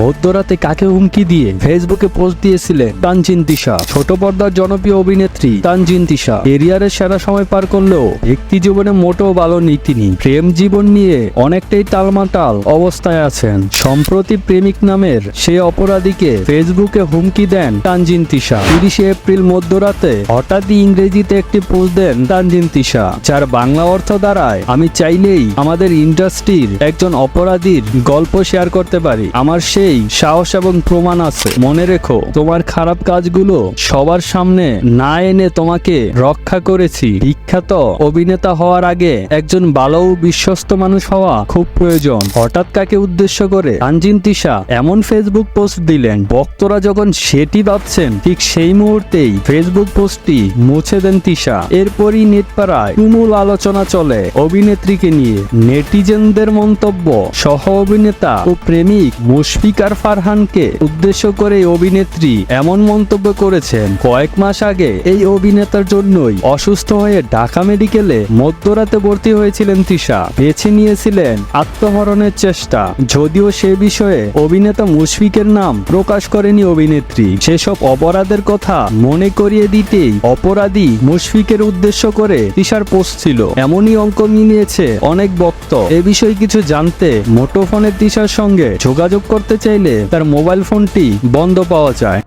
মধ্যরাতে কাকে হুমকি দিয়ে ফেসবুকে পোস্ট দিয়েছিলেন তানজিন তিশা? ছোট পর্দার জনপ্রিয় অভিনেত্রী তানজিন তিশা এরিয়ারের সেরা সময় পার করলেও ব্যক্তি জীবনে মোটেও ভালো নেই তিনি। প্রেম জীবন নিয়ে অনেকটাই টালমাটাল অবস্থায় আছেন। সম্প্রতি প্রেমিক নামের সে অপরাধীকে ফেসবুকে হুমকি দেন তানজিন তিশা। তিরিশে এপ্রিল মধ্যরাতে হঠাৎই ইংরেজিতে একটি পোস্ট দেন তানজিন তিশা, যার বাংলা অর্থ দাঁড়ায় আমি চাইলেই আমাদের ইন্ডাস্ট্রির একজন অপরাধীর গল্প শেয়ার করতে পারি। আমার সেই সাহস এবং প্রমাণ আছে। মনে রেখো, তোমার খারাপ কাজগুলো সবার সামনে না এনে তোমাকে রক্ষা করেছি। বিখ্যাত অভিনেতা হওয়ার আগে একজন ভালো বিশ্বস্ত মানুষ হওয়া খুব প্রয়োজন। হঠাৎ কাকে উদ্দেশ্য করে তানজিন তিশা এমন ফেসবুক পোস্ট দিলেন? ভক্তরা যখন সেটি ভাবছেন, ঠিক সেই মুহূর্তেই ফেসবুক পোস্টটি মুছে দেন তিশা। এরপরই নেটপাড়ায় তুমুল আলোচনা চলে অভিনেত্রীকে নিয়ে। নেটিজেনদের মন্তব্য সহ অভিনেতা ও প্রেমিক মুশফিকার ফারহানকে উদ্দেশ্য করে অভিনেত্রী এমন মন্তব্য করেছেন। কয়েক মাস আগে এই অভিনেতার জন্যই অসুস্থ হয়ে ঢাকা মেডিকেলে মধ্যরাতে ভর্তি হয়েছিলেন তিশা বেছে নিয়েছিলেন আত্মহরণের চেষ্টা। যদিও সে বিষয়ে অভিনেতা মুশফিকের নাম প্রকাশ করেনি অভিনেত্রী। সেসব অপরাধের কথা মনে করিয়ে দিতেই অপরাধী মুশফিকের উদ্দেশ্য করে তিশার পোস্ট ছিল। এমনই অঙ্ক মিলিয়েছে অনেক বক্ত। এ বিষয়ে কিছু জানতে মোটোফোনের তিশার সঙ্গে যোগাযোগ করতে চাইলে তার মোবাইল ফোনটি বন্ধ পাওয়া যায়।